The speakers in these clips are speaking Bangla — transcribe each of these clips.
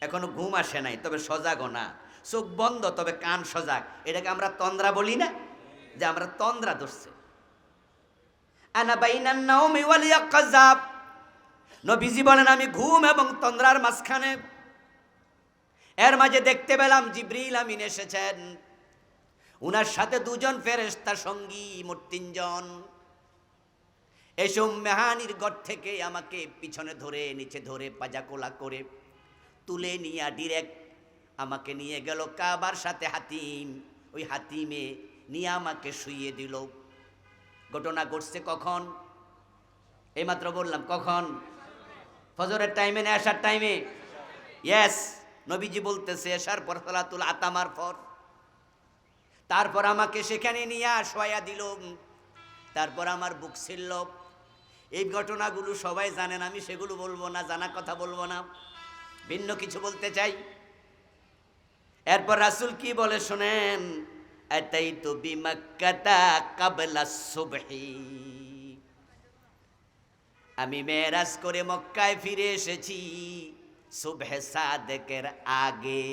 এখনও ঘুম আসে নাই, তবে সজাগও না। চোখ বন্ধ, তবে কান সজাগ। এটাকে আমরা তন্দ্রা বলি না? যে আমরা তন্দ্রা ধরছে। নবীজি বলেন, আমি ঘুম এবং তন্দ্রার মাঝখানে। এর মাঝে দেখতে পেলাম জিব্রিল আমিন এসেছেন। উনার সাথে দুজন ফেরেশতা সঙ্গী, মোট তিনজন। এসব মেহানির গড় থেকে আমাকে পিছনে ধরে, নিচে ধরে পাজা কোলা করে তুলে নিয়ে ডিরেক্ট আমাকে নিয়ে গেল কাবার সাথে হাতিম। ওই হাতিমে নিয়ে আমাকে শুইয়ে দিল। ঘটনা ঘটছে কখন? এইমাত্র বললাম, কখন? ফজরের টাইমে না আসার টাইমে ইয়েস নবীজি বলতেছে, এসার পর সালাতুল আতামার পর। তারপর আমাকে সেখানে নিয়ে শোয়া দিল। তারপর আমার বুক ছিল এই ঘটনাগুলো সবাই জানেন, আমি সেগুলো বলব না, জানা কথা বলব না। ভিন্ন কিছু বলতে চাই। এরপর রাসুল কি বলে শোনেন? এতাই তো বিমাক্কাতা কাবলা সুবহি। আমি মেয়েরাজ করে মক্কায় ফিরে এসেছি সুবহে সাদেকের আগে।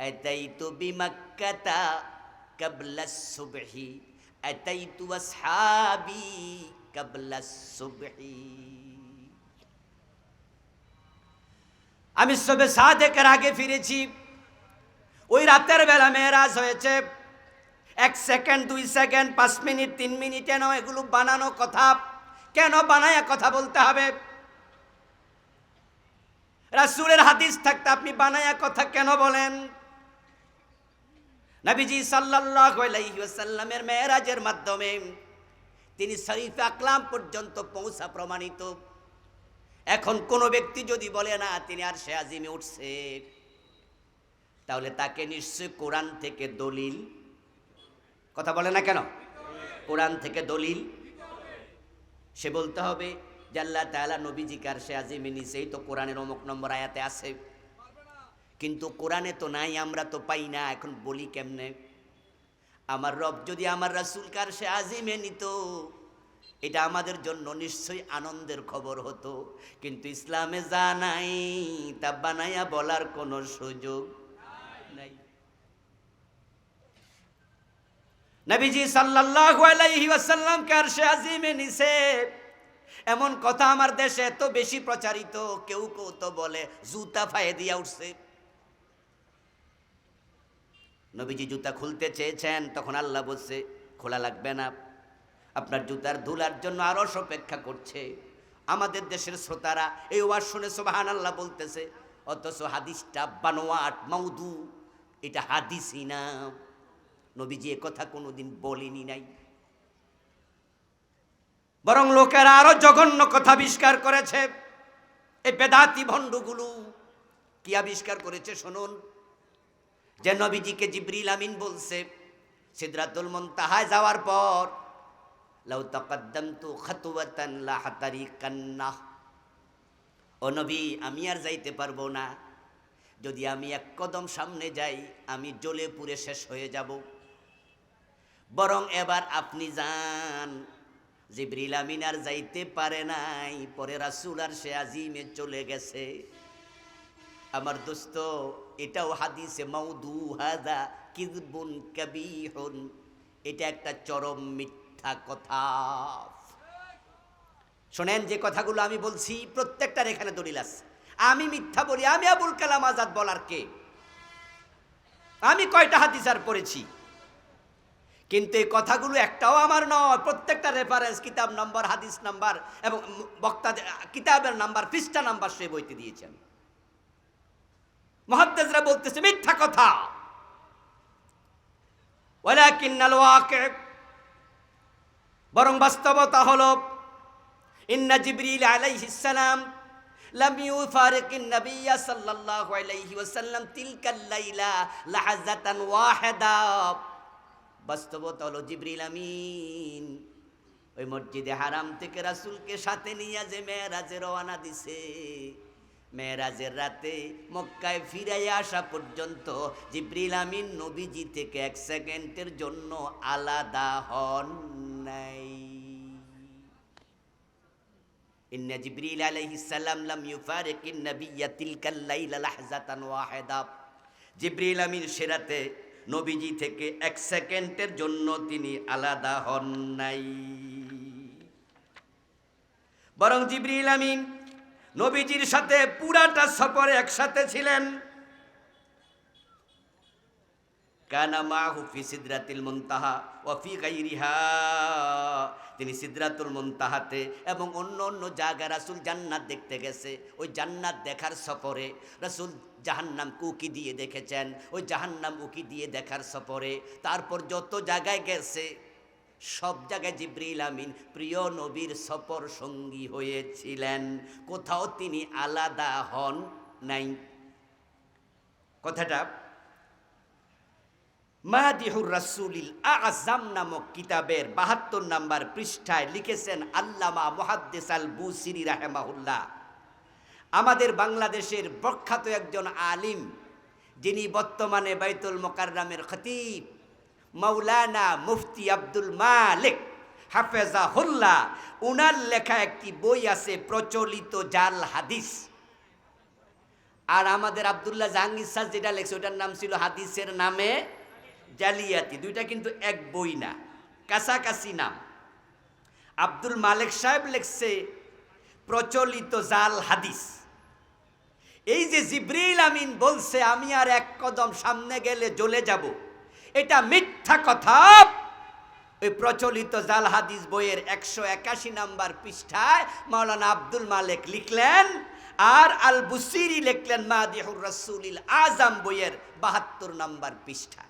এতাই তো বিমাক্কাতা কাবলা সুবহি। এতাই তো আসহাবি কাবলা সুবহি। আমি সবে সাদেকের আগে ফিরেছি। ওই রাতের বেলা মেয়েরাজ হয়েছে। এক সেকেন্ড, দুই সেকেন্ড, পাঁচ মিনিট, তিন মিনিটে নয়, এগুলো বানানো কথা। কেন বানায় কথা বলতে হবে? রাসূলের হাদিস থাকতে আপনি বানায়া কথা কেন বলেন? নবীজি ওয়াসাল্লামের মেরাজের মাধ্যমে তিনি শরীফ আকলাম পর্যন্ত পৌঁছা প্রমাণিত। এখন কোনো ব্যক্তি যদি বলে, না, তিনি আর সে আজিমে উঠছে। তাহলে তাকে নিশ্চয় কোরআন থেকে দলিল, কথা বলে না কেন? কোরআন থেকে দলিল। সে বলতে হবে যে আল্লাহ তাআলা নবীজিকার সে আজিমে নিচেই তো কোরআনের অমুক নম্বর আয়াতে আছে। কিন্তু কোরআনে তো নাই, আমরা তো পাই না, এখন বলি কেমনে? আমার রব যদি আমার রাসুলকার সে আজিমে নিত এটা আমাদের জন্য নিশ্চয়ই আনন্দের খবর হতো। কিন্তু ইসলামে যা নাই, তা বানাইয়া বলার কোনো সুযোগ নাই। নবীজি সাল্লাল্লাহু আলাইহি ওয়াসাল্লাম কার সে আজিমে নিছে। এমন কথা আমার দেশে এত বেশি প্রচারিত, কেউ কেউ তো বলে, জুতা ফায়ে দিয়া উঠছে। নবীজি জুতা খুলতে চেয়েছেন, তখন আল্লাহ বলছে, খোলা লাগবে না। আপনার জুতার ধুলার জন্য আরও অপেক্ষা করছে। আমাদের দেশের শ্রোতারা এই ওয়াজ শুনে সোবাহান আল্লাহ বলতেছে, অথচ হাদিসটা বানোয়াট মাউদু এটা হাদিসই না। নবীজি কথা কোনোদিন বলেনি নাই। বরং লোকেরা আরও জঘন্য কথা আবিষ্কার করেছে। এই বেদাতি ভণ্ডগুলো কি আবিষ্কার করেছে শুনুন। যে নবীজিকে জিবরিল আমিন বলছে, সিদরাতুল মুনতাহায় যাওয়ার পর লাউ তাকাদ্দামতু খাতুওয়াতান লা হাতারিকান্না। ও নবী, আমি আর যাইতে পারব না। যদি আমি এক কদম সামনে যাই, আমি জ্বলে পুড়ে শেষ হয়ে যাব। বরং এবার আপনি যান। জিবরিল আমিন আর যাইতে পারে নাই, পরে রাসূল আর সে আজিমে চলে গেছে। আমার দোস্ত, এটাও হাদিসে মাউদু হাদা কিজবুন কাবিহুন। এটা একটা চরম মিথ্যা। কথা। শোনেন যে কথাগুলো আমি বলছি, প্রত্যেকটার এখানে দলিল আছে। আমি মিথ্যা বলি, আমি আবুল কালাম আজাদ বলার কে? আমি কয়টা হাদিস আর পড়েছি। কিন্তু এই কথাগুলো একটাও আমার নয়, প্রত্যেকটা রেফারেন্স কিতাব নাম্বার, হাদিস নাম্বার এবং বক্তা কিতাবের নাম্বার, পৃষ্ঠা নাম্বার সে বইতে দিয়েছি আমি। বলতেছে, মিথ্যা কথা। ওয়ালাকিন্নাল ওয়াকি বরং বাস্তবতা হল, ইন্না জিবরিল আলাইহিস সালাম লাম ইউফারিকিন নাবিয়্য সাল্লাল্লাহু আলাইহি ওয়াসাল্লাম তিলকাল লাইলা লাহাজাতান ওয়াহিদা। বাস্তবতা হলো ওই মসজিদে হারাম থেকে রাসূলকে সাথে নিয়ে যে মেয়েরাজে রওনা দিছে। মেয়েরাজের রাতে মক্কায় ফিরে আসা পর্যন্ত জিব্রিল আমিন নবীজি থেকে এক সেকেন্ডের জন্য আলাদা হন। নাই। ইন্না জিবরিল আলাইহিস সালাম লাম ইউফারিকিন নাবিয়্যা তিলকাল লাইলা লাহজাতান ওয়াহিদা। জিবরিল আমিন সেরাতে নবীজি থেকে এক সেকেন্ডের জন্য তিনি আলাদা হন নাই। বরং জিবরিল আমিন নবীজির সাথে পুরাটা সফরে একসাথে ছিলেন। কানা মাহু ফি সিদরাতিল মুনতাহা ওয়া ফি গাইরিহা। তিনি সিদরাতুল মুনতাহাতে এবং অন্য অন্য জায়গায় রাসূল জান্নাত দেখতে গেছে। ওই জান্নাত দেখার সফরে রাসূল জাহান্নাম উকি দিয়ে দেখেছেন। ওই জাহান্নাম উকি দিয়ে দেখার সফরে তারপর যত জায়গায় গেছে, সব জায়গায় জিব্রিল আমিন প্রিয় নবীর সফর সঙ্গী হয়েছিলেন। কোথাও তিনি আলাদা হন নাই। কথাটা মাহাদিহুর রাসুলিল আজম নামক কিতাবের বাহাত্তর নাম্বার পৃষ্ঠায় লিখেছেন আল্লামা মোহাদ্দেস আল বুসিরি রাহেমাহুল্লাহ। আমাদের বাংলাদেশের প্রখ্যাত একজন আলিম, যিনি বর্তমানে বাইতুল মোকাররামের খতিব মৌলানা মুফতি আব্দুল মালিক হাফেজা হুল্লা উনার লেখা একটি বই আছে, প্রচলিত জাল হাদিস। আর আমাদের আবদুল্লাহ জাহাঙ্গীর সাজ যেটা লেখছে, ওটার নাম ছিল হাদিসের নামে জালিয়াতি, দুইটা কিন্তু এক বই না। কাছাকাছি নাম। আব্দুল মালিক সাহেব লেখছে, প্রচলিত জাল হাদিস। এই যে জিব্রিল আমিন বলছে, আমি আর এক কদম সামনে গেলে জ্বলে যাব। এটা মিথ্যা কথা। ওই প্রচলিত জাল হাদিস বইয়ের একশো একাশি নাম্বার পৃষ্ঠায় মাওলানা আব্দুল মালিক লিখলেন, আর আল বুসিরি লিখলেন মাদিহুর রসুলিল আজম বইয়ের বাহাত্তর নাম্বার পৃষ্ঠায়।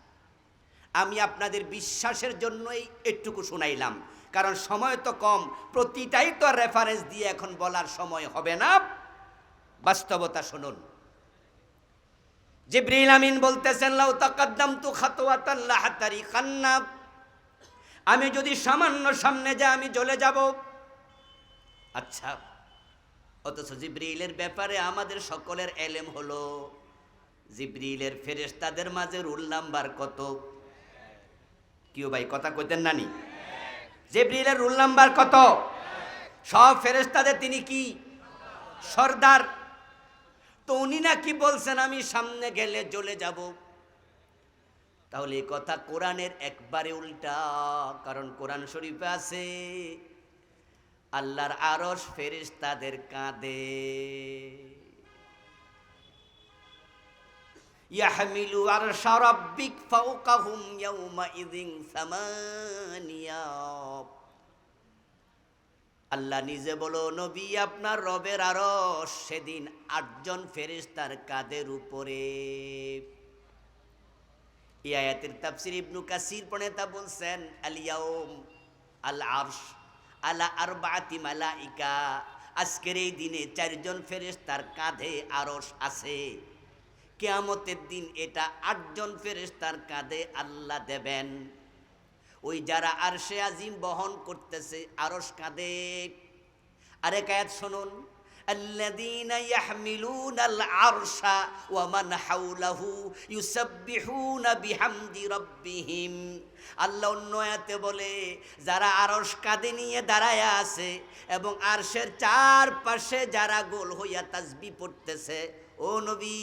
আমি আপনাদের বিশ্বাসের জন্যই একটুকু শুনাইলাম। কারণ সময় তো কম, প্রতিটাই তো রেফারেন্স দিয়ে এখন বলার সময় হবে না। বাস্তবতা শুনুন। জিব্রিল আমিন বলতেছেন, লাউ লাহাতারি আমি যদি সামান্য সামনে যাই, আমি জ্বলে যাব। আচ্ছা অথচ জিব্রিলের ব্যাপারে আমাদের সকলের এলেম হলো, জিব্রিলের ফেরেশতাদের মাঝে রুল নাম্বার কত? কিও ভাই, কথা কইতেন নানি? জিব্রিলের রুল নাম্বার কত? সব ফেরেশতাদের তিনি কি? সর্দার। তো উনি নাকি বলছেন, আমি সামনে গেলে জ্বলে যাব। তাহলে এই কথা কোরআনের একবারে উল্টা, কারণ কোরআন শরীফে আছে, আল্লাহর আরস ফেরেশতাদের কাঁদে ইয়াহমিলু আরশা রাব্বিক ফাওকাহুম ইয়াউমাইযিন সামানিয়া আল্লাহ নিজে বলো, নবী, আপনার রবের আরশ সেদিন আটজন ফেরেশতার কাদের উপরে। এই আয়াতের তাফসির ইবনু কাসির পণেতা বলছেন আলিয়াউম আল আরশ আলা আরবাতি মালাইকা। আজকের এই দিনে চারজন ফেরেশতার কাঁধে আরশ আছে। কেয়ামতের দিন এটা আটজন ফেরেশতার কাঁধে আল্লাহ দেবেন ওই যারা আরশে আজিম বহন করতেছে আরশ কাঁধে আরে কায়াত শুনুন الذين يحملون العرش ومن حوله يسبحون بحمد ربهم আল্লাহ অন্য আয়াতে বলে যারা আরশ কাঁধে নিয়ে দাঁড়ায় আছে এবং আরশের চারপাশে যারা গোল হইয়া তাসবি পড়তেছে ও নবী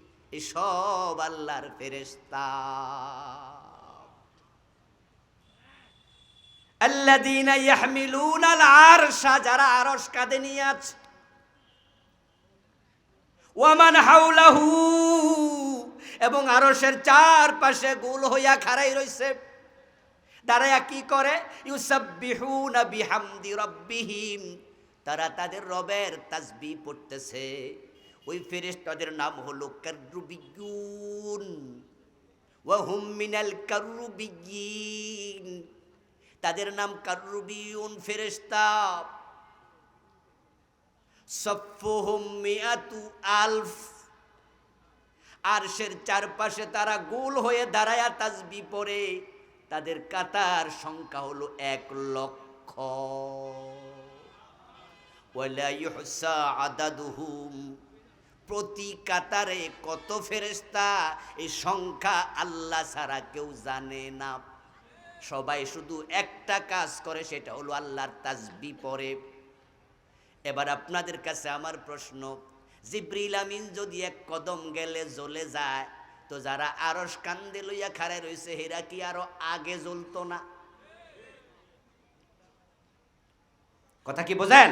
এ সব আল্লাহর ফেরেশতা الذين يحملون العرش যারা আরশ কাঁধে নিয়ে আছে ওয়ামান হাউলাহু এবং আরশের চারপাশে গোল হইয়া খাড়াই রইছে দাঁড়াইয়া কি করে ইউসাব্বিহুনা বিহামদি রাব্বিহিম তারা তাদের রবের তাসবি পড়তেছে ওই ফেরেশতাদের নাম হলো কাররুবিয়ুন ওয়া হুম মিনাল কাররুবিয়িন তাদের নাম কাররুবিয়ুন ফেরেশতা। সফুহুম মিয়াতু আলফ। আরশের চারপাশে তারা গোল হয়ে দাঁড়ায়া তাজবি পরে তাদের কাতার সংখ্যা হলো এক লক্ষ। ওয়ালা ইউহসা আদাদুহুম। প্রতি কাতারে কত ফেরেশতা, এই সংখ্যা আল্লাহ ছাড়া কেউ জানে না। সবাই শুধু একটা কাজ করে, সেটা হলো আল্লাহর তাজবি পরে এবার আপনাদের কাছে আমার প্রশ্ন, জিব্রিল আমিন যদি এক কদম গেলে জ্বলে যায়, তো যারা আরস কান্দে লইয়া খাড়ে রয়েছে হেরা কি আরও আগে জ্বলতো না? কথা কি বোঝেন?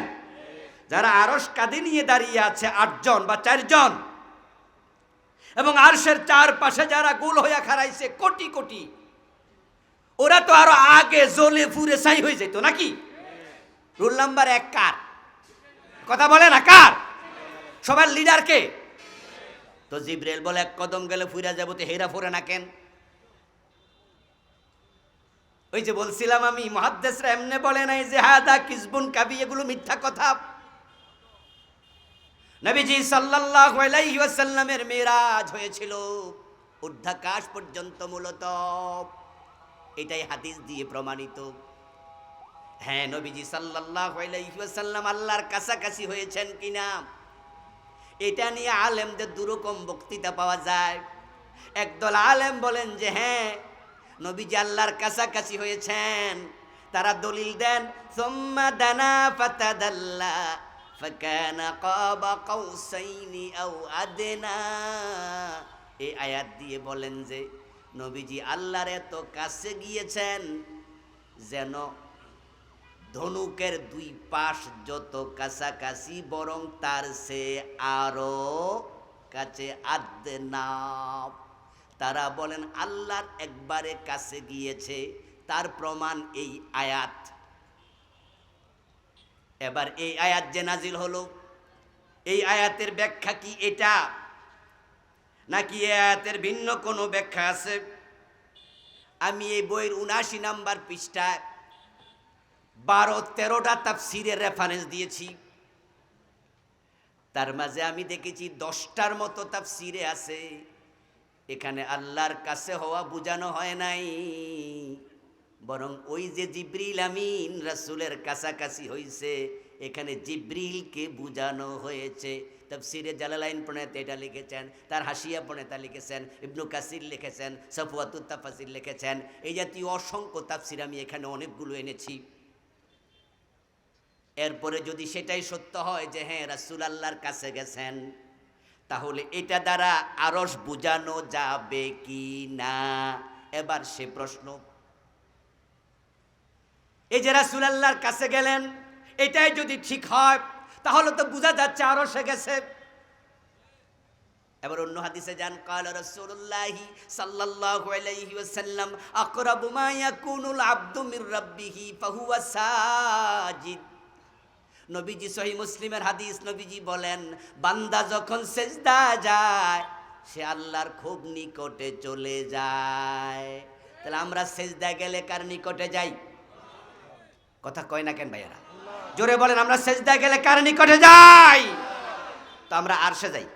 যারা আরস কাঁধে নিয়ে দাঁড়িয়ে আছে আটজন বা চারজন, এবং আরশের চারপাশে যারা গোল হইয়া খাড়াইছে কোটি কোটি, ওরা তো আরও আগে জ্বলে ফুরে ছাই হয়ে যেত নাকি? রুল নাম্বার এক কার? কথা বলে না কার? সবার লিডার কে? তো জিব্রেল বলে, এক কদম গেলে ফুরা যাব তো হেরা ফুরে না কেন? ওই যে বলছিলাম আমি মহাদ্দেশরা এমনি বলে নাই যে, হাদা কিসবুন কাবি, এগুলো মিথ্যা কথা। নবীজি সাল্লাল্লাহু আলাইহি ওয়াসাল্লামের মেরাজ হয়েছিল। ঊর্ধ্বাকাশ পর্যন্ত মূলত। এটাই হাদিস দিয়ে প্রমাণিত। হ্যাঁ নবীজি সাল্লাল্লাহু আলাইহি ওয়াসাল্লাম আল্লাহর কাছাকাছি হয়েছেন কিনা? এটা নিয়ে আলেমদের দুরকম বক্তৃতা পাওয়া যায়। একদল আলেম বলেন যে হ্যাঁ নবীজি আল্লাহর কাছাকাছি হয়েছেন। তারা দলিল দেন, সোম্মা দানা ফাতাদাল্লা। فكان قاب قوسين أو أدنى এই আয়াত দিয়ে বলেন যে নবীজি আল্লাহর এত কাছে গিয়েছেন যেন ধনুকের দুই পাশ যত কাছাকাছি বরং তার সে আরো কাছে আদে নাম তারা বলেন আল্লাহর একবারে কাছে গিয়েছে তার প্রমাণ এই আয়াত এবার এই আয়াত যে নাজিল হলো, এই আয়াতের ব্যাখ্যা কি এটা? নাকি এই আয়াতের ভিন্ন কোনো ব্যাখ্যা আছে? আমি এই বইয়ের উনাশি নাম্বার পৃষ্ঠায় বারো তেরোটা তাফসিরের রেফারেন্স দিয়েছি। তার মাঝে আমি দেখেছি দশটার মতো তাফসিরে আছে, এখানে আল্লাহর কাছে হওয়া বোঝানো হয় নাই। বরং ওই যে জিব্রিল আমিন রাসূলের কাছাকাছি হইছে, এখানে জিব্রিলকে বুঝানো হয়েছে। তফসিরে জালালাইন প্রণেতা এটা লিখেছেন, তার হাসিয়া প্রণেতা লিখেছেন, ইবনু কাসির লিখেছেন সফুয়াতুত তাফাসির লিখেছেন। এই জাতীয় অসংখ্য তাফসির আমি এখানে অনেকগুলো এনেছি। এরপরে যদি সেটাই সত্য হয় যে হ্যাঁ রাসূল আল্লাহর কাছে গেছেন, তাহলে এটা দ্বারা আরস বুঝানো যাবে কি না? এবার সে প্রশ্ন এই যে রাসূল আল্লাহর কাছে গেলেন, এটাই যদি ঠিক হয়, তাহলে তো বোঝা যাচ্ছে আরও সে গেছে। এবার অন্য হাদিসে যান, কাল রাসূলুল্লাহ সাল্লাল্লাহু আলাইহি ওয়াসাল্লাম, আকরাবু মা ইয়াকুনুল আবদু মির রাব্বিহি, ফাহুয়া সাজিদ। নবীজি সহি মুসলিমের হাদিস, নবীজি বলেন, বান্দা যখন সেজদা যায়, সে আল্লাহর খুব নিকটে চলে যায়। তাহলে আমরা সেজদা গেলে কার নিকটে যাই? কথা কয় না কেন ভাইয়ারা? জোরে বলেন, আমরা সেজদা গেলে কার নিকটে যাই? তো আমরা আরশে যাই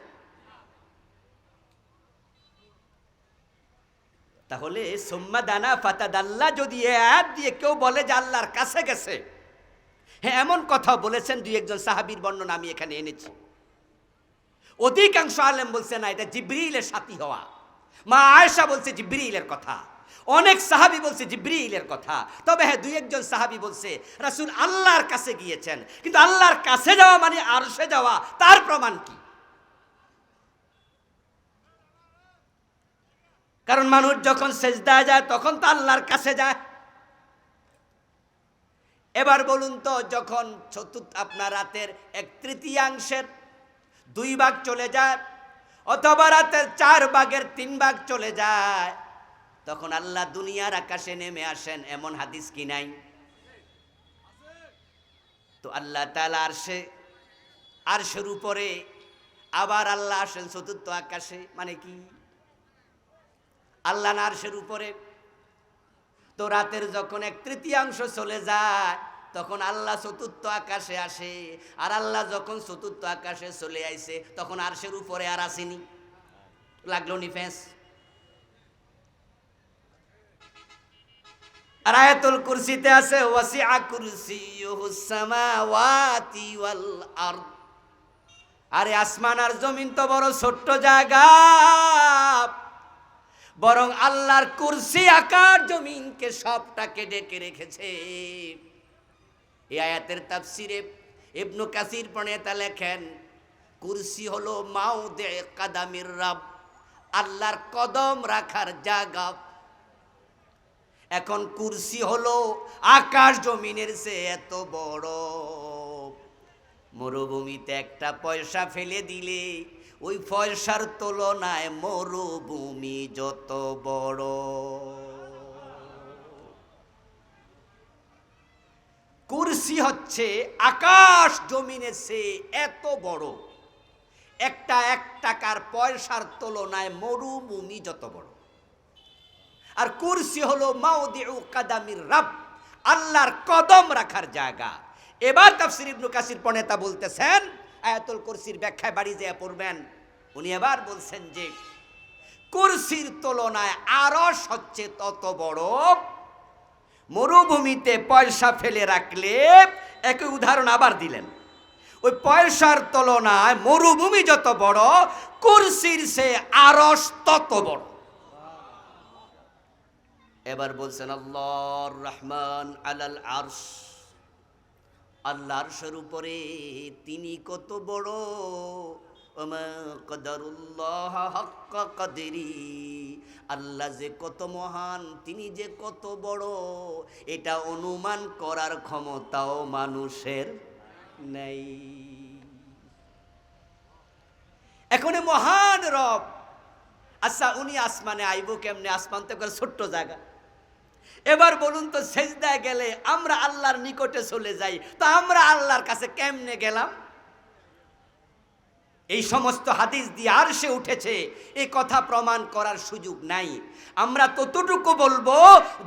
তাহলে, সোম্মা দানা ফাতা দাল্লা যদি আয়াত দিয়ে কেউ বলে যে আল্লাহর কাছে গেছে হ্যাঁ এমন কথা বলেছেন দুই একজন সাহাবীর বর্ণনা আমি এখানে এনেছি। অধিকাংশ আলেম বলছে, না, এটা জিব্রিলের সাথী হওয়া। মা আয়েশা বলছে জিব্রিলের কথা। অনেক সাহাবি বলছে জিব্রিলের কথা। তবে হ্যাঁ দুই একজন সাহাবি বলছে, রাসূল আল্লাহর কাছে গিয়েছেন, কিন্তু আল্লাহর কাছে যাওয়া মানে আরশে যাওয়া, তার প্রমাণ কি? কারণ মানুষ যখন সেজদা যায়, তখন তো আল্লাহর কাছে যায়। এবার বলুন তো, যখন চতুর্থ, আপনার রাতের এক তৃতীয়াংশের দুই ভাগ চলে যায়, অথবা রাতের চার ভাগের তিন ভাগ চলে যায় তখন আল্লাহ দুনিয়ার আকাশে নেমে আসেন, এমন হাদিস কি নাই? তো আল্লাহ তালা আরশে, আরশের উপরে আবার আল্লাহ আসেন চতুর্থ আকাশে মানে কি? আল্লাহ আরশের উপরে। তো রাতের যখন এক তৃতীয়াংশ চলে যায়, তখন আল্লাহ চতুর্থ আকাশে আসে, আর আল্লাহ যখন চতুর্থ আকাশে চলে আইছে তখন আরশের উপরে আর আসেনি। লাগল নি ফেঁস? আর আয়াতুল কুরসিতে আছে, ওয়াসিআ কুরসিয়ুহুস সামাওয়াতি ওয়াল আরদ। আরে আসমান আর জমিন তো বড় ছোট্ট জায়গা। বরং আল্লাহর কুরসি আকার জমিনকে সবটাকে ডেকে রেখেছে। এই আয়াতের তাফসিরে ইবনু কাসির প্রণেতা লেখেন, কুরসি হলো মাও দে কাদামির রাব, আল্লাহর কদম রাখার জায়গা। এখন কুরসি হলো আকাশ জমিনের সে এত বড়। মরুভূমিতে একটা পয়সা ফেলে দিলে ওই পয়সার তুলনায় মরুভূমি যত বড়। কুরসি হচ্ছে আকাশ জমিনে সে এত বড়। একটা এক টাকার পয়সার তুলনায় মরুভূমি যত বড়। আর কুরসি হলো মাউদিউ কাদামির রাব, আল্লাহর কদম রাখার জায়গা। এবার তাফসির ইবনু কাসির পনেতা বলতেছেন, আয়াতুল কুরসির ব্যাখ্যায় বাড়ি যেয়ে পড়বেন। উনি এবার বলছেন যে, কুরসির তুলনায় আরস হচ্ছে তত বড় মরুভূমিতে পয়সা ফেলে রাখলে, একই উদাহরণ আবার দিলেন। ওই পয়সার তুলনায় মরুভূমি যত বড়, কুরসির সে আরস তত বড়। এবার বলছেন, আল্লাহর রহমান আলাল আরশ। আল্লাহর আরশের উপরে তিনি কত বড়? আল্লাহ যে কত মহান, তিনি যে কত বড়, এটা অনুমান করার ক্ষমতাও মানুষের নেই। এখন মহান রব আচ্ছা উনি আসমানে আইব কেমনে? আসমান তো ছোট্ট জায়গা। এবার বলুন তো সেজদায় গেলে আমরা আল্লাহর নিকটে চলে যাই, তো আমরা আল্লাহর কাছে কেমনে গেলাম? এই সমস্ত হাদিস দিয়ে আর সে উঠেছে এই কথা প্রমাণ করার সুযোগ নাই। আমরা ততটুকু বলব,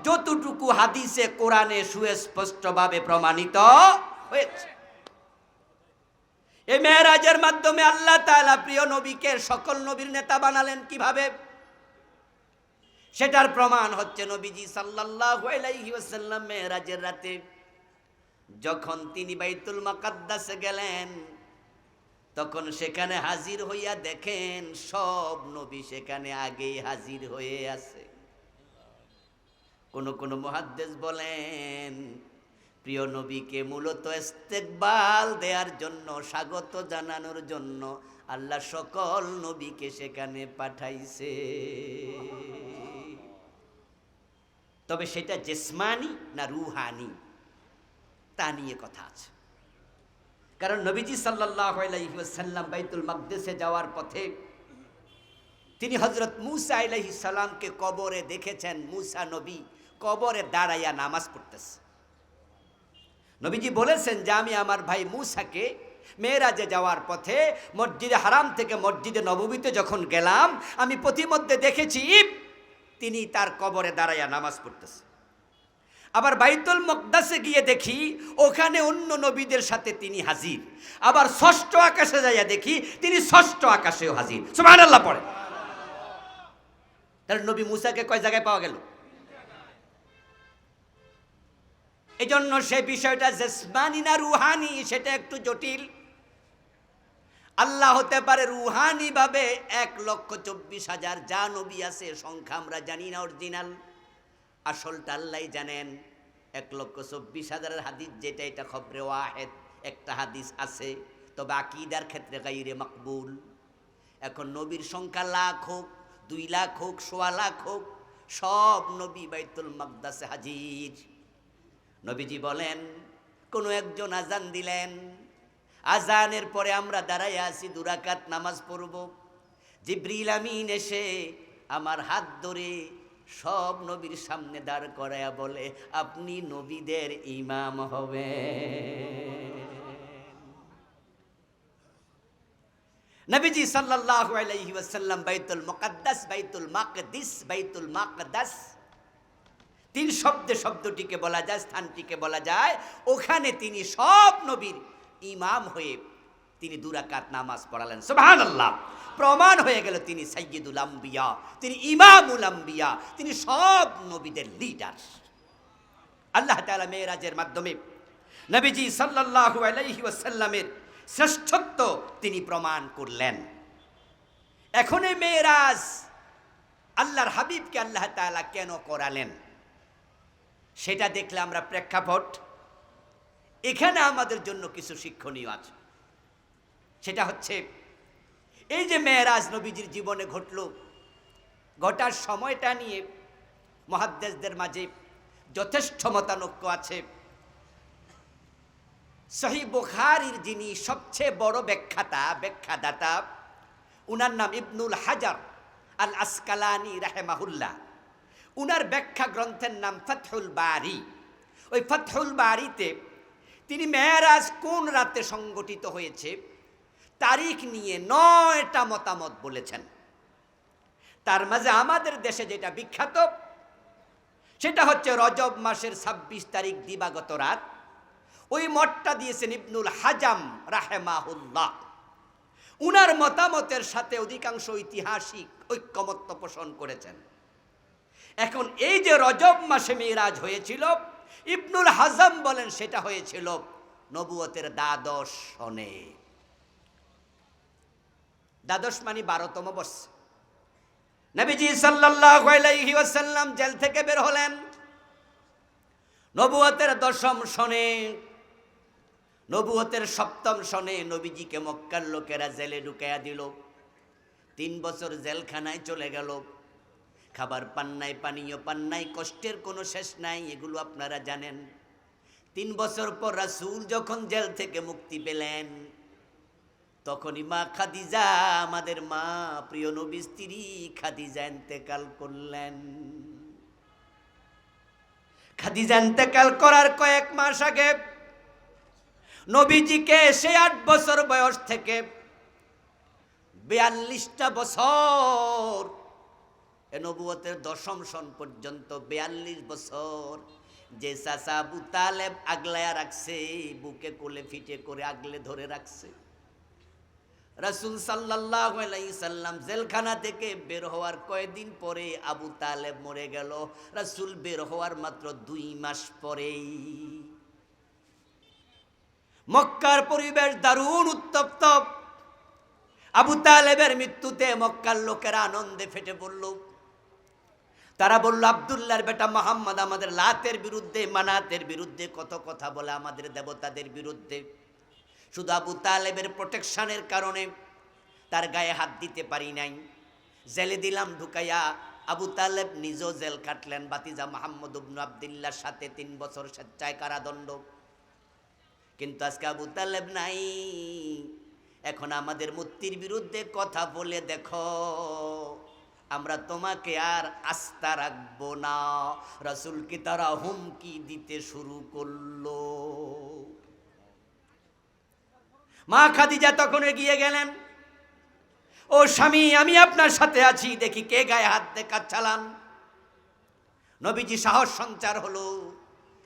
যতটুকু হাদিসে কোরআনে সুস্পষ্টভাবে প্রমাণিত হয়েছে। এ মেয়েরাজের মাধ্যমে আল্লাহ তালা প্রিয় নবীকে সকল নবীর নেতা বানালেন কীভাবে? সেটার প্রমাণ হচ্ছে নবীজি সাল্লাল্লাহু আলাইহি ওয়াসাল্লাম মেয়েরাজের রাতে যখন তিনি বাইতুল মাকাদ্দাসে গেলেন, তখন সেখানে হাজির হইয়া দেখেন সব নবী সেখানে আগেই হাজির হয়ে আছে। কোন কোন মহাদ্দেশ বলেন, প্রিয় নবীকে মূলত ইস্তেকবাল দেওয়ার জন্য, স্বাগত জানানোর জন্য আল্লাহ সকল নবীকে সেখানে পাঠাইছে। তবে সেটা জেসমানি না রুহানি? তা নিয়ে কথা আছে। কারণ নবীজি সাল্লাহ আলাইসাল্লাম বাইতুল মাকদেসে যাওয়ার পথে তিনি হজরত মুসা আলাইহি সালামকে কবরে দেখেছেন। মুসা নবী কবরে দাঁড়াইয়া নামাজ পড়তেছে। নবীজি বলেছেন যে, আমি আমার ভাই মুসাকে মেয়েরাজে যাওয়ার পথে মসজিদে হারাম থেকে মসজিদে নবমীতে যখন গেলাম, আমি প্রতিমধ্যে দেখেছি তিনি তার কবরে দাঁড়াইয়া নামাজ পড়তেছে। আবার বাইতুল মকদাসে গিয়ে দেখি, ওখানে অন্য নবীদের সাথে তিনি হাজির। আবার ষষ্ঠ আকাশে যাইয়া দেখি, তিনি ষষ্ঠ আকাশেও হাজির। সুমান আল্লাহ পড়ে। তাহলে নবী মুসাকে কয় জায়গায় পাওয়া গেল? এই জন্য সে বিষয়টা জেসমানি না রুহানি, সেটা একটু জটিল। আল্লাহ হতে পারে রুহানি ভাবে এক লক্ষ চব্বিশ হাজার, যা নবী আছে, সংখ্যা আমরা জানি না অরিজিনাল আসলটা আল্লাহ জানেন। এক লক্ষ চব্বিশ হাজারের হাদিস যেটা, এটা খবরে ওয়াহেদ, একটা হাদিস আছে। তবে আকিদার ক্ষেত্রে গাইরে মকবুল। এখন নবীর সংখ্যা লাখ হোক, দুই লাখ হোক, সোয়া লাখ হোক, সব নবী বাইতুল মাকদাসে হাজির। নবীজি বলেন, কোনো একজন আজান দিলেন আজানের পরে আমরা দাঁড়াই আছি দুরাকাত নামাজ পড়ব। জিব্রিল আমিন এসে আমার হাত ধরে সব নবীর সামনে দাঁড় করায়া বলে, আপনি নবীদের ইমাম হবে নবীজি সাল্লাল্লাহু আলাইহি ওয়াসাল্লাম বাইতুল মুকাদ্দাস, বাইতুল মাকদিস, বাইতুল মাকদাস। তিন শব্দে শব্দটিকে বলা যায়, স্থানটিকে বলা যায়। ওখানে তিনি সব নবীর ইমাম হয়ে তিনি দুরাকাত নামাজ পড়ালেন। সুবহান আল্লাহ প্রমাণ হয়ে গেল তিনি সাইয়্যিদুল আম্বিয়া, তিনি ইমামুল আম্বিয়া, তিনি সব নবীদের লিডার আল্লাহ তাআলা মেয়েরাজের মাধ্যমে নবীজি সাল্লাল্লাহু আলাইহি ওয়াসাল্লামের শ্রেষ্ঠত্ব তিনি প্রমাণ করলেন। এখন এই মেয়েরাজ আল্লাহর হাবিবকে আল্লাহ তাআলা কেন করালেন? সেটা দেখলে আমরা প্রেক্ষাপট এখানে আমাদের জন্য কিছু শিক্ষণীয় আছে। সেটা হচ্ছে, এই যে মেয়েরাজ নবীজির জীবনে ঘটল ঘটার সময়টা নিয়ে মহাদ্দেশদের মাঝে যথেষ্ট মতানৈক্য আছে। সহি বুখারির যিনি সবচেয়ে বড় ব্যাখ্যাতা, ব্যাখ্যাদাতা, উনার নাম ইবনুল হাজার আল আসকালানি রাহেমাহুল্লাহ। উনার ব্যাখ্যা গ্রন্থের নাম ফতহুল বারি। ওই ফতহুল বারিতে তিনি মেয়েরাজ কোন রাতে সংগঠিত হয়েছে? তারিখ নিয়ে নয়টা মতামত বলেছেন। তার মাঝে আমাদের দেশে যেটা বিখ্যাত, সেটা হচ্ছে রজব মাসের ২৬ তারিখ দিবাগত রাত। ওই মঠটা দিয়েছেন ইবনুল হাজাম রাহেমাহুল্লাহ। উনার মতামতের সাথে অধিকাংশ ঐতিহাসিক ঐক্যমত্য পোষণ করেছেন। এখন এই যে রজব মাসে মেয়েরাজ হয়েছিল ইবনুল হাজাম বলেন সেটা হয়েছিল নবুয়তের দ্বাদশ সনে। দ্বাদশ মানে বারোতম বর্ষ। নবীজি আলাইহি জেল থেকে বের হলেন। নবুয়তের দশম সনে, নবুয়তের সপ্তম সনে নবীজিকে মক্কার লোকেরা জেলে ঢুকাইয়া দিল। তিন বছর জেলখানায় চলে গেল। খাবার পান নাই, পানীয় পান নাই, কষ্টের কোনো শেষ নাই, এগুলো আপনারা জানেন। তিন বছর পর রাসূল যখন জেল থেকে মুক্তি পেলেন, তখনই মা খাদিজা, আমাদের মা, প্রিয় নবী স্ত্রী খাদিজা ইন্তেকাল করলেন। খাদিজা ইন্তেকাল করার কয়েক মাস আগে নবীজিকে সে আট বছর বয়স থেকে বিয়াল্লিশটা বছর এ নবুয়তের দশম সন পর্যন্ত বিয়াল্লিশ বছর। যে চাচা আবু তালেব আগলায়া রাখছে, বুকে কোলে ফিটে করে আগলে ধরে রাখছে। রাসুল সাল্লাহ সাল্লাম জেলখানা থেকে বের হওয়ার কয়েকদিন পরে আবু তালেব মরে গেল। রাসুল বের হওয়ার মাত্র দুই মাস পরেই। মক্কার পরিবেশ দারুণ উত্তপ্ত। আবু তালেবের মৃত্যুতে মক্কার লোকেরা আনন্দে ফেটে পড়ল। তারা বলল, আবদুল্লাহর বেটা মোহাম্মদ আমাদের লাতের বিরুদ্ধে, মানাতের বিরুদ্ধে কত কথা বলে আমাদের দেবতাদের বিরুদ্ধে। শুধু আবু তালেবের প্রোটেকশনের কারণে তার গায়ে হাত দিতে পারি নাই। জেলে দিলাম ঢুকাইয়া আবু তালেব নিজেও জেল কাটলেন। বাতিজা মাহমুদ উবনু আবদুল্লার সাথে তিন বছর স্বেচ্ছায় কারাদণ্ড। কিন্তু আজকে আবু তালেব নাই। এখন আমাদের মূর্তির বিরুদ্ধে কথা বলে দেখো। আমরা তোমাকে আর আস্থা রাখব না। রাসুলকে তারা হুমকি দিতে শুরু করল? মা খাদিজা তখন এগিয়ে গেলেন। ও স্বামী, আমি আপনার সাথে আছি, দেখি কে গায়ে হাত দেখা চালান। নবীজি সাহস সঞ্চার হলো,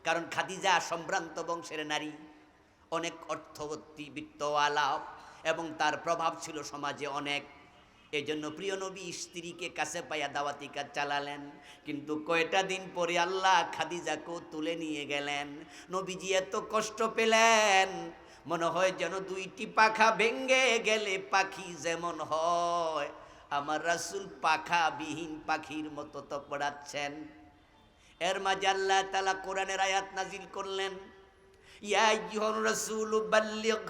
কারণ খাদিজা সম্ভ্রান্ত বংশের নারী, অনেক অর্থবর্তী বিত্তওয়ালা, এবং তার প্রভাব ছিল সমাজে অনেক এই জন্য প্রিয় নবী স্ত্রীকে কাছে পাইয়া দাওয়াতি কাজ চালালেন। কিন্তু কয়টা দিন পরে আল্লাহ খাদিজাকেও তুলে নিয়ে গেলেন। নবীজি এত কষ্ট পেলেন, মনে হয় যেন দুইটি পাখা ভেঙ্গে গেলে পাখি যেমন হয়। আমার রাসুল পাখা বিহীন পাখির মতো তো পড়াচ্ছেন এর মাঝে আল্লাহ তালা কোরআনের আয়াত নাজিল করলেন। ইয়া রাসূলু বাল্লিগ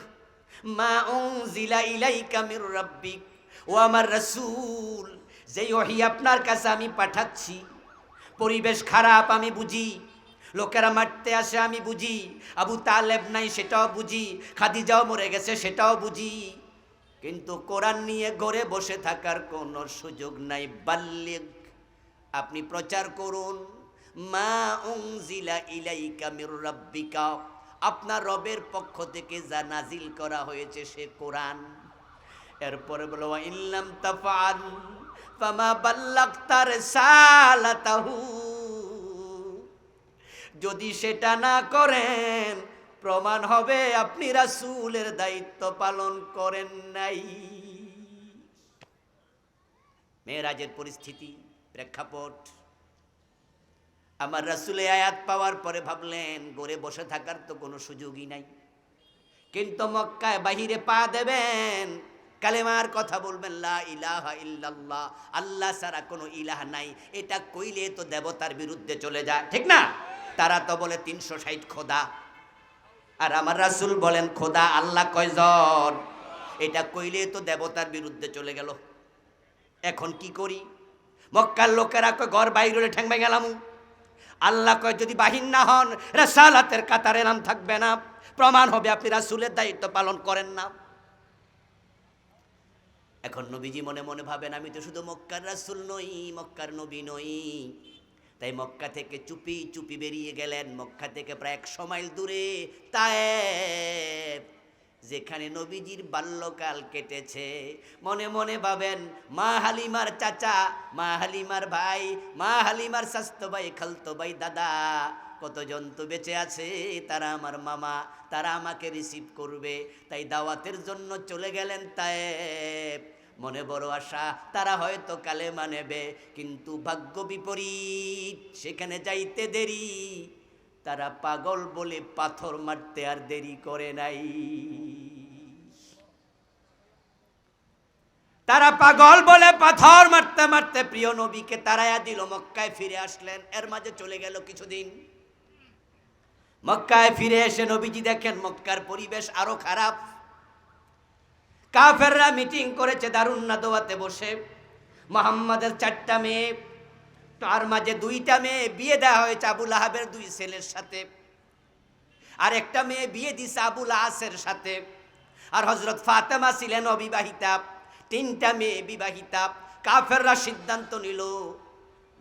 মা উনজিলা ইলাইকা মির রাব্বিক। ও আমার রসুল, যেই ওহি আপনার কাছে আমি পাঠাচ্ছি, পরিবেশ খারাপ আমি বুঝি, লোকেরা মারতে আসে আমি বুঝি, আবু তালেব নাই সেটাও বুঝি, খাদিজাও মরে গেছে সেটাও বুঝি। কিন্তু কোরআন নিয়ে ঘরে বসে থাকার কোনো সুযোগ নাই বাল্যিক আপনি প্রচার করুন, মা উংজিলা ইলাইকা মির রাব্বিকা। আপনার রবের পক্ষ থেকে যা নাজিল করা হয়েছে সে কোরআন। এরপরে বলো ইল্লাম তাফাল ফামা বাল্লাগতার সালাতাহু যদি সেটা না করেন, প্রমাণ হবে আপনি রাসূলের দায়িত্ব পালন করেন নাই। মেয়েরাজের পরিস্থিতি, প্রেক্ষাপট। আমার রাসুলে আয়াত পাওয়ার পরে ভাবলেন গড়ে বসে থাকার তো কোনো সুযোগই নাই। কিন্তু মক্কায় বাহিরে পা দেবেন কালেমার কথা বলবেন, লা ইলাহা ইল্লাল্লাহ, আল্লাহ ছাড়া কোনো ইলাহ নাই। এটা কইলে তো দেবতার বিরুদ্ধে চলে যায়। ঠিক না? তারা তো বলে, তিনশো ষাট খোদা। আর আমার রাসূল বলেন, খোদা আল্লাহ কয়জন? এটা কইলে তো দেবতার বিরুদ্ধে চলে গেল। এখন কি করি? মক্কার লোকেরা কয়, ঘর বাইরে ঠ্যাং গেলাম আল্লাহ কয়, যদি বাহিন না হন, রেসালাতের কাতারে নাম থাকবে না। প্রমাণ হবে আপনি রাসূলের দায়িত্ব পালন করেন না। এখন নবীজি মনে মনে ভাবেন, আমি তো শুধু মক্কার রাসুল নই, মক্কার নবী নই। তাই মক্কা থেকে চুপি চুপি বেরিয়ে গেলেন। মক্কা থেকে প্রায় একশো মাইল দূরে তায়েব, যেখানে নবীজির বাল্যকাল কেটেছে। মনে মনে ভাবেন, মা হালিমার চাচা, মা হালিমার ভাই, মা হালিমার স্বাস্থ্য ভাই খালতো ভাই দাদা। কতজন তো বেঁচে আছে? তারা আমার মামা, তারা আমাকে রিসিভ করবে। তাই দাওয়াতের জন্য চলে গেলেন তায়েব। মনে বড় আশা, তারা হয়তো কালেমা নেবে, কিন্তু ভাগ্য বিপরীত, সেখানে যাইতে দেরি। তারা পাগল বলে পাথর মারতে আর দেরি করে নাই। তারা পাগল বলে পাথর মারতে মারতে প্রিয় নবীকে তারায়া দিল, মক্কায় ফিরে আসলেন। এর মাঝে চলে গেল কিছুদিন। মক্কায় ফিরে এসে নবীজি দেখেন, মক্কার পরিবেশ আরও খারাপ। কাফেররা মিটিং করেছে দারুন্না দোয়াতে বসে। মোহাম্মদের চারটা মেয়ে, তার মাঝে দুইটা মেয়ে, বিয়ে দেওয়া হয়েছে আবুল আহাবের দুই ছেলের সাথে। আর একটা মেয়ে বিয়ে দিছে আবুল আসের সাথে। আর হজরত ফাতেমা ছিলেন অবিবাহিতা। তিনটা মেয়ে বিবাহিতা। কাফেররা সিদ্ধান্ত নিল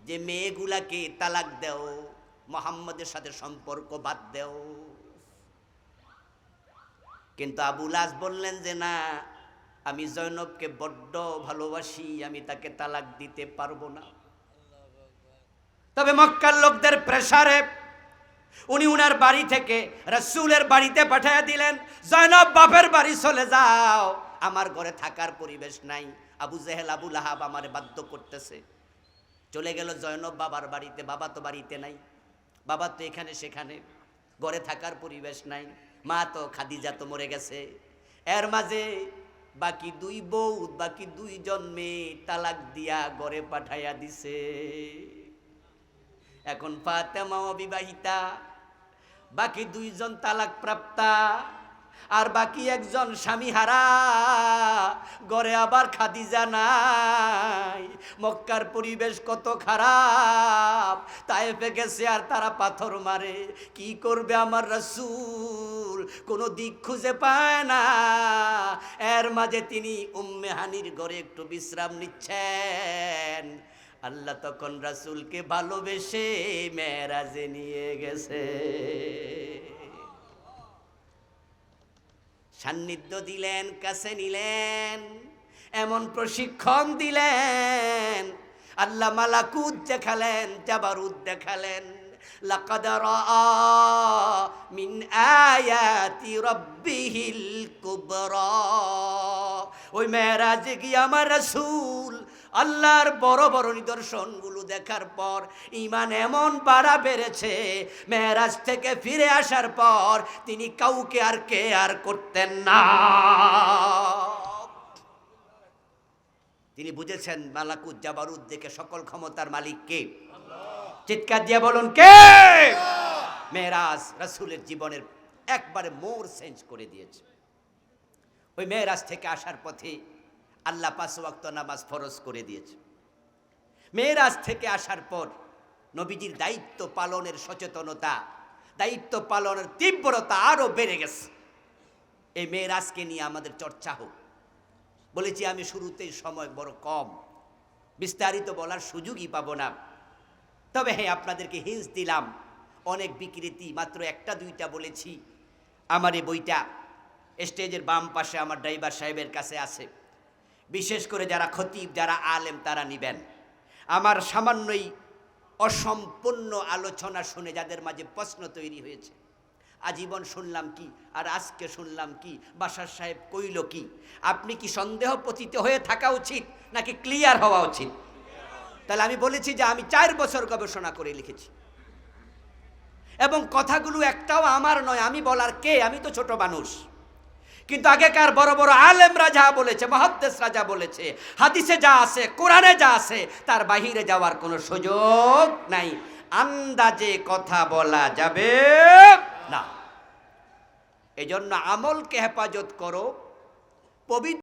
যে মেয়েগুলাকে তালাক দেও। মোহাম্মদের সাথে সম্পর্ক বাদ দেও। কিন্তু আবুল আস বললেন যে, না, আমি জৈনবকে বড্ড ভালোবাসি, আমি তাকে তালাক দিতে পারব না। তবে মক্কার লোকদের প্রেসারে উনি উনার বাড়ি থেকে রসুলের বাড়িতে পাঠিয়ে দিলেন জয়নব বাপের বাড়ি চলে যাও। আমার ঘরে থাকার পরিবেশ নাই। আবু জেহেল, আবু লাহাব আমারে বাধ্য করতেছে। চলে গেল জয়নব বাবার বাড়িতে, বাবা তো বাড়িতে নাই। বাবা তো এখানে সেখানে, ঘরে থাকার পরিবেশ নাই, মা তো খাদিজা তো মরে গেছে। এর মাঝে বাকি দুই বউ, বাকি দুইজন মেয়ে তালাক দিয়া ঘরে পাঠাইয়া দিছে। এখন পাতে মা অবিবাহিতা বাকি দুইজন তালাক প্রাপ্তা আর বাকি একজন স্বামী হারা গড়ে আবার খাদিজা নাই। মক্কার পরিবেশ কত খারাপ তাইফে গেছে আর তারা পাথর মারে। কি করবে আমার রসুল? কোনো দিক খুঁজে পায় না। এর মাঝে তিনি উম্মে হানির ঘরে একটু বিশ্রাম নিচ্ছেন। আল্লাহ তখন রাসুলকে ভালোবেসে মেয়েরাজে নিয়ে গেছে। সান্নিধ্য দিলেন, কাছে নিলেন, এমন প্রশিক্ষণ দিলেন। আল্লাহ মালাকুদ দেখালেন, জাবারুদ দেখালেন। রাব্বিহিল কুবরা। ওই মেরাজে গিয়ে আমার রাসূল আল্লাহর বড় বড় নিদর্শনগুলো দেখার পর ইমান এমন পাড়া বেড়েছে মেরাজ থেকে ফিরে আসার পর তিনি কাউকে আর কে আর করতেন না। তিনি বুঝেছেন মালাকুদ জাবারুদ দেখে সকল ক্ষমতার মালিক কে? চিৎকার দিয়ে বলুন, কে? মেয়েরাজ রাসূলের জীবনের একবারে মোর চেঞ্জ করে দিয়েছে। ওই মেয়েরাজ থেকে আসার পথে আল্লাহ পাঁচ ওয়াক্ত নামাজ ফরজ করে দিয়েছে। মেয়েরাজ থেকে আসার পর নবীজির দায়িত্ব পালনের সচেতনতা, দায়িত্ব পালনের তীব্রতা আরও বেড়ে গেছে। এই মেয়েরাজকে নিয়ে আমাদের চর্চা হোক। বলেছি, আমি শুরুতেই সময় বড় কম, বিস্তারিত বলার সুযোগই পাবো না। তবে হ্যাঁ আপনাদেরকে হিন্স দিলাম। অনেক বিকৃতি, মাত্র একটা দুইটা বলেছি। আমার এই বইটা স্টেজের বাম পাশে আমার ড্রাইভার সাহেবের কাছে আছে। বিশেষ করে যারা খতিব, যারা আলেম, তারা নিবেন। আমার সামান্যই অসম্পূর্ণ আলোচনা শুনে যাদের মাঝে প্রশ্ন তৈরি হয়েছে। আজীবন শুনলাম কি, আর আজকে শুনলাম কি, বাসার সাহেব কইল কি, আপনি কি সন্দেহ পতিত হয়ে থাকা উচিত, নাকি ক্লিয়ার হওয়া উচিত? তাহলে আমি বলেছি যে আমি চার বছর গবেষণা করে লিখেছি। এবং কথাগুলো একটাও আমার নয়, আমি বলার কে? আমি তো ছোট মানুষ। কিন্তু আগেকার বড় বড় আলেম রাজা বলেছে, মহাদ্দেশ রাজা বলেছে, হাদিসে যা আছে, কোরআনে যা আছে, তার বাহিরে যাওয়ার কোনো সুযোগ নাই। আন্দাজে কথা বলা যাবে না। এজন্য আমলকে হেফাজত করো, পবিত্র